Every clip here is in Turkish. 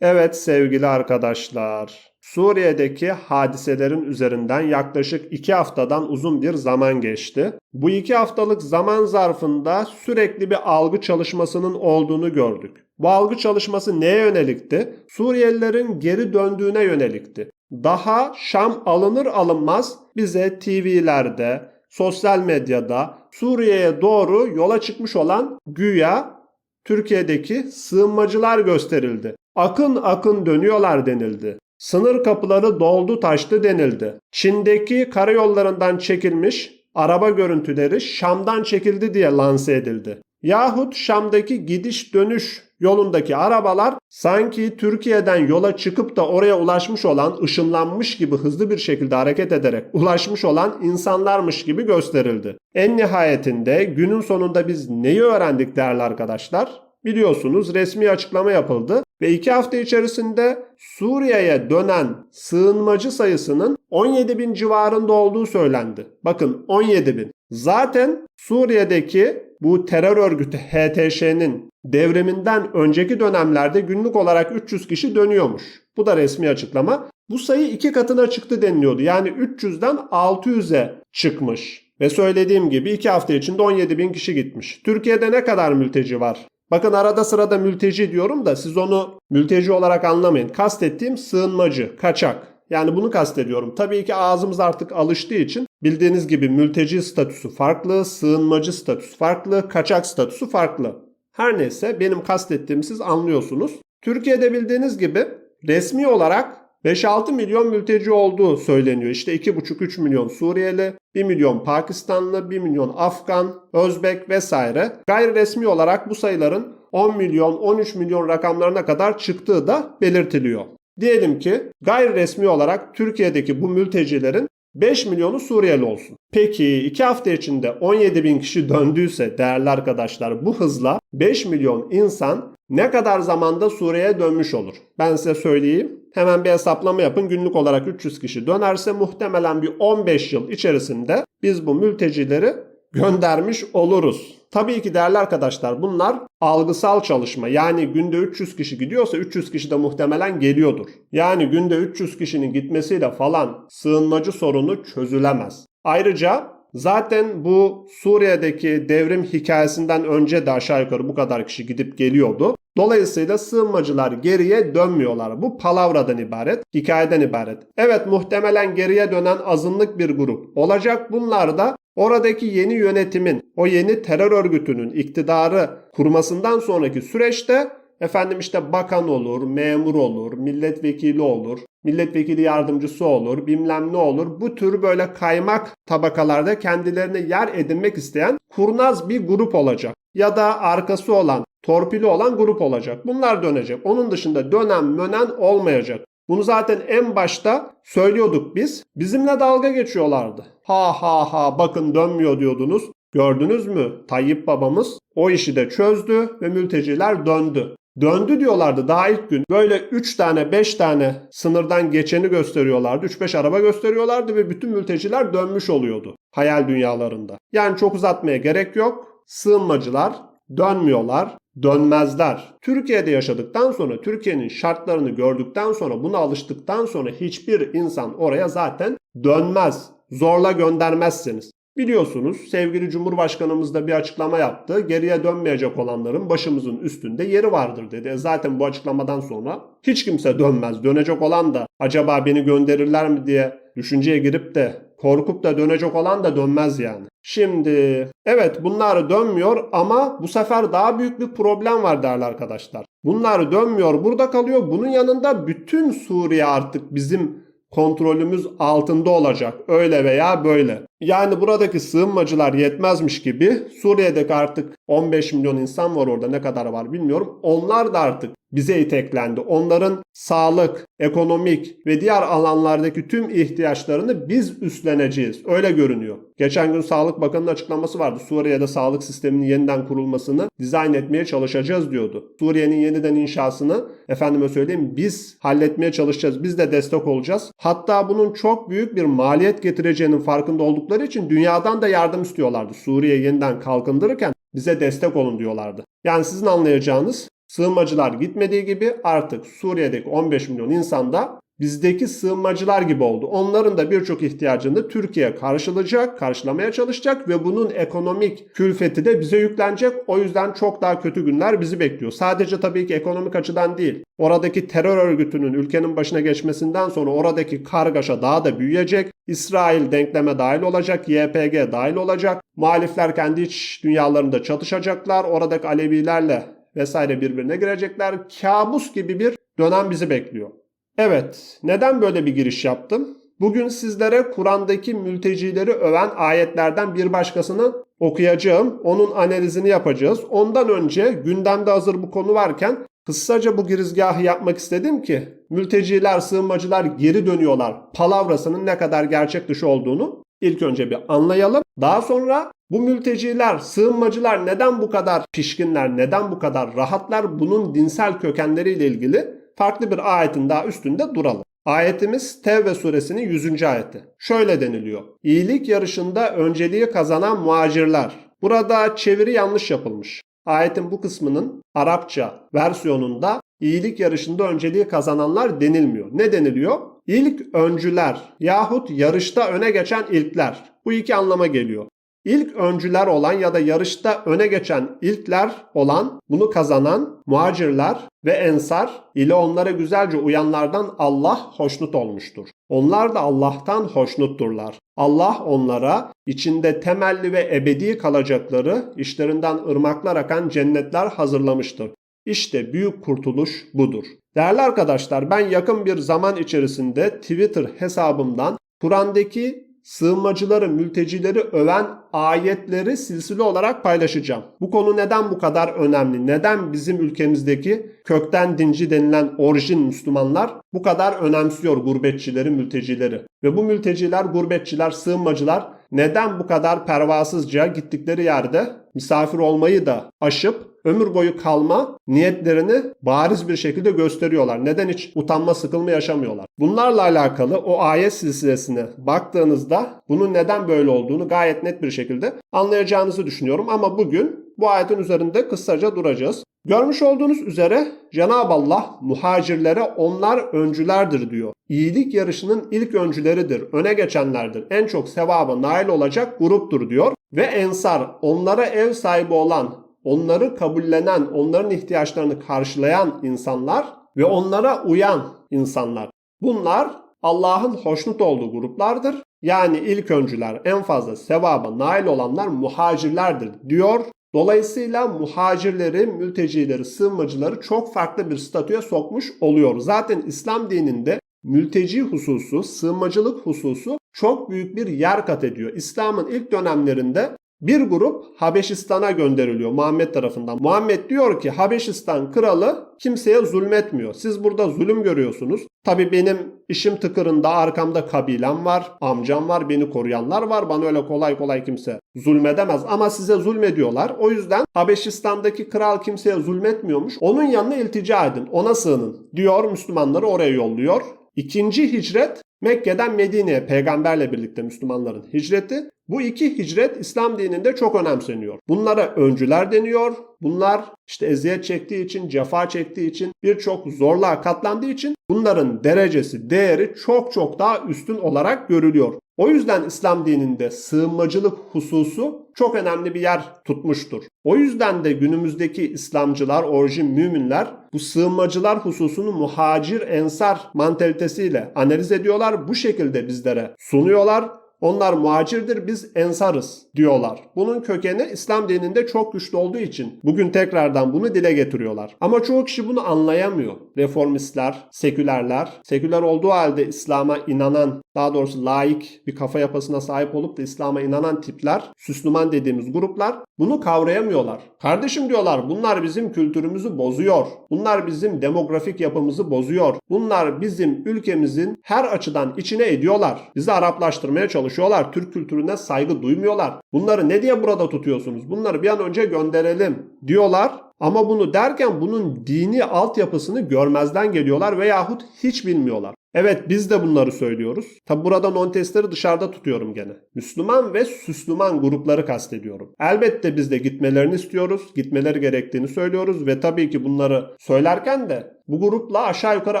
Evet sevgili arkadaşlar. Suriye'deki hadiselerin üzerinden yaklaşık 2 haftadan uzun bir zaman geçti. Bu 2 haftalık zaman zarfında sürekli bir algı çalışmasının olduğunu gördük. Bu algı çalışması neye yönelikti? Suriyelilerin geri döndüğüne yönelikti. Daha Şam alınır alınmaz bize TV'lerde, sosyal medyada Suriye'ye doğru yola çıkmış olan güya Türkiye'deki sığınmacılar gösterildi. Akın akın dönüyorlar denildi. Sınır kapıları doldu taştı denildi. Çin'deki karayollarından çekilmiş araba görüntüleri Şam'dan çekildi diye lanse edildi. Yahut Şam'daki gidiş dönüş yolundaki arabalar sanki Türkiye'den yola çıkıp da oraya ulaşmış olan ışınlanmış gibi hızlı bir şekilde hareket ederek ulaşmış olan insanlarmış gibi gösterildi. En nihayetinde günün sonunda biz neyi öğrendik değerli arkadaşlar? Biliyorsunuz resmi açıklama yapıldı ve iki hafta içerisinde Suriye'ye dönen sığınmacı sayısının 17 bin civarında olduğu söylendi. Bakın 17 bin. Zaten Suriye'deki bu terör örgütü HTŞ'nin devriminden önceki dönemlerde günlük olarak 300 kişi dönüyormuş. Bu da resmi açıklama. Bu sayı iki katına çıktı deniliyordu. Yani 300'den 600'e çıkmış. Ve söylediğim gibi iki hafta içinde 17 bin kişi gitmiş. Türkiye'de ne kadar mülteci var? Bakın arada sırada mülteci diyorum da siz onu mülteci olarak anlamayın. Kastettiğim sığınmacı, kaçak. Yani bunu kastediyorum. Tabii ki ağzımız artık alıştığı için bildiğiniz gibi mülteci statüsü farklı, sığınmacı statüsü farklı, kaçak statüsü farklı. Her neyse benim kastettiğimi siz anlıyorsunuz. Türkiye'de bildiğiniz gibi resmi olarak 5-6 milyon mülteci olduğu söyleniyor. İşte 2,5-3 milyon Suriyeli, 1 milyon Pakistanlı, 1 milyon Afgan, Özbek vesaire. Gayri resmi olarak bu sayıların 10 milyon, 13 milyon rakamlarına kadar çıktığı da belirtiliyor. Diyelim ki gayri resmi olarak Türkiye'deki bu mültecilerin 5 milyonu Suriyeli olsun. Peki 2 hafta içinde 17 bin kişi döndüyse değerli arkadaşlar bu hızla 5 milyon insan ne kadar zamanda Suriye'ye dönmüş olur? Ben size söyleyeyim. Hemen bir hesaplama yapın. Günlük olarak 300 kişi dönerse muhtemelen bir 15 yıl içerisinde biz bu mültecileri göndermiş oluruz. Tabii ki değerli arkadaşlar bunlar algısal çalışma. Yani günde 300 kişi gidiyorsa 300 kişi de muhtemelen geliyordur. Yani günde 300 kişinin gitmesiyle falan sığınmacı sorunu çözülemez. Ayrıca zaten bu Suriye'deki devrim hikayesinden önce de aşağı yukarı bu kadar kişi gidip geliyordu. Dolayısıyla sığınmacılar geriye dönmüyorlar. Bu palavradan ibaret, hikayeden ibaret. Evet muhtemelen geriye dönen azınlık bir grup olacak. Bunlar da oradaki yeni yönetimin, o yeni terör örgütünün iktidarı kurmasından sonraki süreçte efendim işte bakan olur, memur olur, milletvekili olur, milletvekili yardımcısı olur, bilmem ne olur. Bu tür böyle kaymak tabakalarda kendilerine yer edinmek isteyen kurnaz bir grup olacak. Ya da arkası olan, torpili olan grup olacak. Bunlar dönecek. Onun dışında dönen mönen olmayacak. Bunu zaten en başta söylüyorduk biz. Bizimle dalga geçiyorlardı. Ha ha ha bakın dönmüyor diyordunuz. Gördünüz mü? Tayyip babamız o işi de çözdü ve mülteciler döndü. Döndü diyorlardı daha ilk gün. Böyle 3 tane 5 tane sınırdan geçeni gösteriyorlardı. 3-5 araba gösteriyorlardı ve bütün mülteciler dönmüş oluyordu hayal dünyalarında. Yani çok uzatmaya gerek yok. Sığınmacılar dönmüyorlar, dönmezler. Türkiye'de yaşadıktan sonra, Türkiye'nin şartlarını gördükten sonra, buna alıştıktan sonra hiçbir insan oraya zaten dönmez. Zorla göndermezseniz. Biliyorsunuz sevgili Cumhurbaşkanımız da bir açıklama yaptı. Geriye dönmeyecek olanların başımızın üstünde yeri vardır dedi. E zaten bu açıklamadan sonra hiç kimse dönmez. Dönecek olan da acaba beni gönderirler mi diye düşünceye girip de korkup da dönecek olan da dönmez yani. Şimdi evet bunlar dönmüyor ama bu sefer daha büyük bir problem var değerli arkadaşlar. Bunlar dönmüyor burada kalıyor. Bunun yanında bütün Suriye artık bizim kontrolümüz altında olacak. Öyle veya böyle. Yani buradaki sığınmacılar yetmezmiş gibi Suriye'deki artık 15 milyon insan var orada ne kadar var bilmiyorum. Onlar da artık bize iteklendi. Onların sağlık, ekonomik ve diğer alanlardaki tüm ihtiyaçlarını biz üstleneceğiz. Öyle görünüyor. Geçen gün Sağlık Bakanı'nın açıklaması vardı. Suriye'de sağlık sisteminin yeniden kurulmasını dizayn etmeye çalışacağız diyordu. Suriye'nin yeniden inşasını efendime söyleyeyim biz halletmeye çalışacağız. Biz de destek olacağız. Hatta bunun çok büyük bir maliyet getireceğinin farkında oldukları için dünyadan da yardım istiyorlardı. Suriye yeniden kalkındırırken bize destek olun diyorlardı. Yani sizin anlayacağınız Sığınmacılar gitmediği gibi artık Suriye'deki 15 milyon insan da bizdeki sığınmacılar gibi oldu. Onların da birçok ihtiyacını Türkiye karşılayacak, karşılamaya çalışacak ve bunun ekonomik külfeti de bize yüklenecek. O yüzden çok daha kötü günler bizi bekliyor. Sadece tabii ki ekonomik açıdan değil. Oradaki terör örgütünün ülkenin başına geçmesinden sonra oradaki kargaşa daha da büyüyecek. İsrail denkleme dahil olacak, YPG dahil olacak. Muhalifler kendi iç dünyalarında çatışacaklar. Oradaki Alevilerle vesaire birbirine girecekler. Kabus gibi bir dönem bizi bekliyor. Evet, neden böyle bir giriş yaptım? Bugün sizlere Kur'an'daki mültecileri öven ayetlerden bir başkasını okuyacağım. Onun analizini yapacağız. Ondan önce gündemde hazır bu konu varken kısaca bu girizgahı yapmak istedim ki mülteciler, sığınmacılar geri dönüyorlar. Palavrasının ne kadar gerçek dışı olduğunu ilk önce bir anlayalım. Daha sonra bu mülteciler, sığınmacılar neden bu kadar pişkinler, neden bu kadar rahatlar? Bunun dinsel kökenleriyle ilgili farklı bir ayetin daha üstünde duralım. Ayetimiz Tevbe suresinin 100. ayeti. Şöyle deniliyor. İyilik yarışında önceliği kazanan muhacirler. Burada çeviri yanlış yapılmış. Ayetin bu kısmının Arapça versiyonunda iyilik yarışında önceliği kazananlar denilmiyor. Ne deniliyor? İlk öncüler yahut yarışta öne geçen ilkler. Bu iki anlama geliyor. İlk öncüler olan ya da yarışta öne geçen ilkler olan bunu kazanan muhacirler ve ensar ile onlara güzelce uyanlardan Allah hoşnut olmuştur. Onlar da Allah'tan hoşnutturlar. Allah onlara içinde temelli ve ebedi kalacakları işlerinden ırmaklar akan cennetler hazırlamıştır. İşte büyük kurtuluş budur. Değerli arkadaşlar ben yakın bir zaman içerisinde Twitter hesabımdan Kur'an'daki sığınmacıları, mültecileri öven ayetleri silsile olarak paylaşacağım. Bu konu neden bu kadar önemli? Neden bizim ülkemizdeki kökten dinci denilen orijin Müslümanlar bu kadar önemsiyor gurbetçileri, mültecileri? Ve bu mülteciler, gurbetçiler, sığınmacılar neden bu kadar pervasızca gittikleri yerde misafir olmayı da aşıp ömür boyu kalma niyetlerini bariz bir şekilde gösteriyorlar. Neden hiç utanma, sıkılma yaşamıyorlar? Bunlarla alakalı o ayet silsilesine baktığınızda bunun neden böyle olduğunu gayet net bir şekilde anlayacağınızı düşünüyorum. Ama bugün bu ayetin üzerinde kısaca duracağız. Görmüş olduğunuz üzere Cenab-ı Allah muhacirlere onlar öncülerdir diyor. İyilik yarışının ilk öncüleridir, öne geçenlerdir. En çok sevaba nail olacak gruptur diyor. Ve ensar onlara ev sahibi olan, onları kabullenen, onların ihtiyaçlarını karşılayan insanlar ve onlara uyan insanlar. Bunlar Allah'ın hoşnut olduğu gruplardır. Yani ilk öncüler en fazla sevaba nail olanlar muhacirlerdir diyor Dolayısıyla muhacirleri, mültecileri, sığınmacıları çok farklı bir statüye sokmuş oluyor. Zaten İslam dininde mülteci hususu, sığınmacılık hususu çok büyük bir yer kat ediyor. İslam'ın ilk dönemlerinde bir grup Habeşistan'a gönderiliyor Muhammed tarafından. Muhammed diyor ki Habeşistan kralı kimseye zulmetmiyor. Siz burada zulüm görüyorsunuz. Tabi benim işim tıkırında arkamda kabilem var, amcam var, beni koruyanlar var. Bana öyle kolay kolay kimse zulmedemez ama size zulmediyorlar. O yüzden Habeşistan'daki kral kimseye zulmetmiyormuş. Onun yanına iltica edin, ona sığının diyor Müslümanları oraya yolluyor. İkinci hicret Mekke'den Medine'ye peygamberle birlikte Müslümanların hicreti. Bu iki hicret İslam dininde çok önemseniyor. Bunlara öncüler deniyor. Bunlar işte eziyet çektiği için, cefa çektiği için, birçok zorluğa katlandığı için bunların derecesi, değeri çok çok daha üstün olarak görülüyor. O yüzden İslam dininde sığınmacılık hususu çok önemli bir yer tutmuştur. O yüzden de günümüzdeki İslamcılar, orijin müminler bu sığınmacılar hususunu muhacir ensar mantalitesiyle analiz ediyorlar. Bu şekilde bizlere sunuyorlar onlar muhacirdir biz ensarız diyorlar. Bunun kökeni İslam dininde çok güçlü olduğu için bugün tekrardan bunu dile getiriyorlar. Ama çoğu kişi bunu anlayamıyor. Reformistler, sekülerler, seküler olduğu halde İslam'a inanan, daha doğrusu laik bir kafa yapısına sahip olup da İslam'a inanan tipler, Süslüman dediğimiz gruplar bunu kavrayamıyorlar. Kardeşim diyorlar bunlar bizim kültürümüzü bozuyor. Bunlar bizim demografik yapımızı bozuyor. Bunlar bizim ülkemizin her açıdan içine ediyorlar. Bizi Araplaştırmaya çalışıyorlar çalışıyorlar. Türk kültürüne saygı duymuyorlar. Bunları ne diye burada tutuyorsunuz? Bunları bir an önce gönderelim diyorlar. Ama bunu derken bunun dini altyapısını görmezden geliyorlar veyahut hiç bilmiyorlar. Evet biz de bunları söylüyoruz. Tabi burada non-testleri dışarıda tutuyorum gene. Müslüman ve Süslüman grupları kastediyorum. Elbette biz de gitmelerini istiyoruz. Gitmeleri gerektiğini söylüyoruz ve tabii ki bunları söylerken de bu grupla aşağı yukarı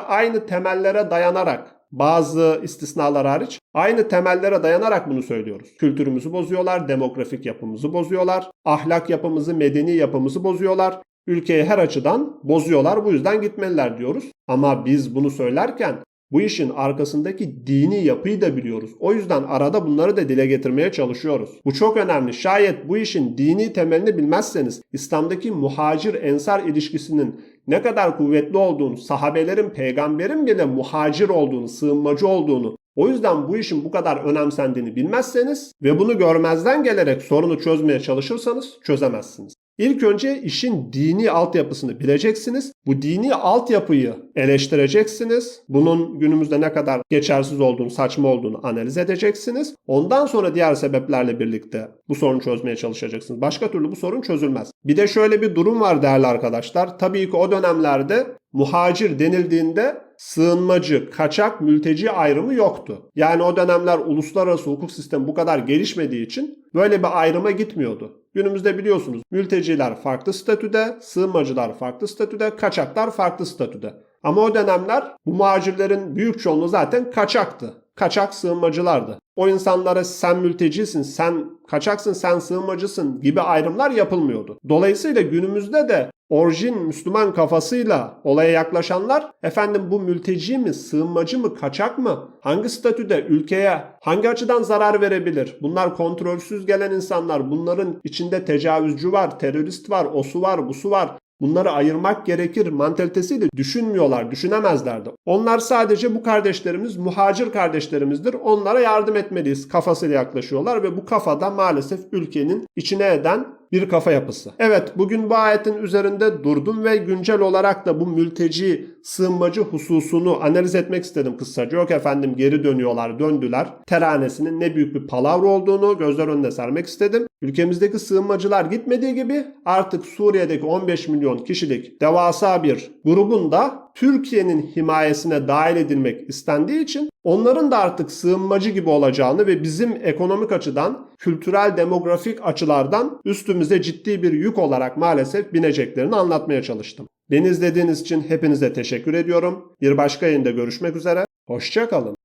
aynı temellere dayanarak bazı istisnalar hariç aynı temellere dayanarak bunu söylüyoruz. Kültürümüzü bozuyorlar, demografik yapımızı bozuyorlar, ahlak yapımızı, medeni yapımızı bozuyorlar. Ülkeyi her açıdan bozuyorlar. Bu yüzden gitmeliler diyoruz. Ama biz bunu söylerken bu işin arkasındaki dini yapıyı da biliyoruz. O yüzden arada bunları da dile getirmeye çalışıyoruz. Bu çok önemli. Şayet bu işin dini temelini bilmezseniz İslam'daki muhacir ensar ilişkisinin ne kadar kuvvetli olduğunu, sahabelerin, peygamberin bile muhacir olduğunu, sığınmacı olduğunu, o yüzden bu işin bu kadar önemsendiğini bilmezseniz ve bunu görmezden gelerek sorunu çözmeye çalışırsanız çözemezsiniz. İlk önce işin dini altyapısını bileceksiniz. Bu dini altyapıyı eleştireceksiniz. Bunun günümüzde ne kadar geçersiz olduğunu, saçma olduğunu analiz edeceksiniz. Ondan sonra diğer sebeplerle birlikte bu sorunu çözmeye çalışacaksınız. Başka türlü bu sorun çözülmez. Bir de şöyle bir durum var değerli arkadaşlar. Tabii ki o dönemlerde muhacir denildiğinde sığınmacı, kaçak, mülteci ayrımı yoktu. Yani o dönemler uluslararası hukuk sistemi bu kadar gelişmediği için böyle bir ayrıma gitmiyordu. Günümüzde biliyorsunuz mülteciler farklı statüde, sığınmacılar farklı statüde, kaçaklar farklı statüde. Ama o dönemler bu muhacirlerin büyük çoğunluğu zaten kaçaktı. Kaçak sığınmacılardı. O insanlara sen mültecisin, sen kaçaksın, sen sığınmacısın gibi ayrımlar yapılmıyordu. Dolayısıyla günümüzde de orijin Müslüman kafasıyla olaya yaklaşanlar efendim bu mülteci mi, sığınmacı mı, kaçak mı? Hangi statüde ülkeye hangi açıdan zarar verebilir? Bunlar kontrolsüz gelen insanlar. Bunların içinde tecavüzcü var, terörist var, osu var, busu var. Bunları ayırmak gerekir mantalitesiyle düşünmüyorlar, düşünemezlerdi. Onlar sadece bu kardeşlerimiz muhacir kardeşlerimizdir. Onlara yardım etmeliyiz kafasıyla yaklaşıyorlar ve bu kafada maalesef ülkenin içine eden bir kafa yapısı. Evet bugün bu ayetin üzerinde durdum ve güncel olarak da bu mülteci sığınmacı hususunu analiz etmek istedim kısaca. Yok efendim geri dönüyorlar döndüler. Teranesinin ne büyük bir palavra olduğunu gözler önüne sermek istedim. Ülkemizdeki sığınmacılar gitmediği gibi artık Suriye'deki 15 milyon kişilik devasa bir grubun da Türkiye'nin himayesine dahil edilmek istendiği için onların da artık sığınmacı gibi olacağını ve bizim ekonomik açıdan, kültürel demografik açılardan üstümüze ciddi bir yük olarak maalesef bineceklerini anlatmaya çalıştım. Beni izlediğiniz için hepinize teşekkür ediyorum. Bir başka yayında görüşmek üzere. Hoşçakalın.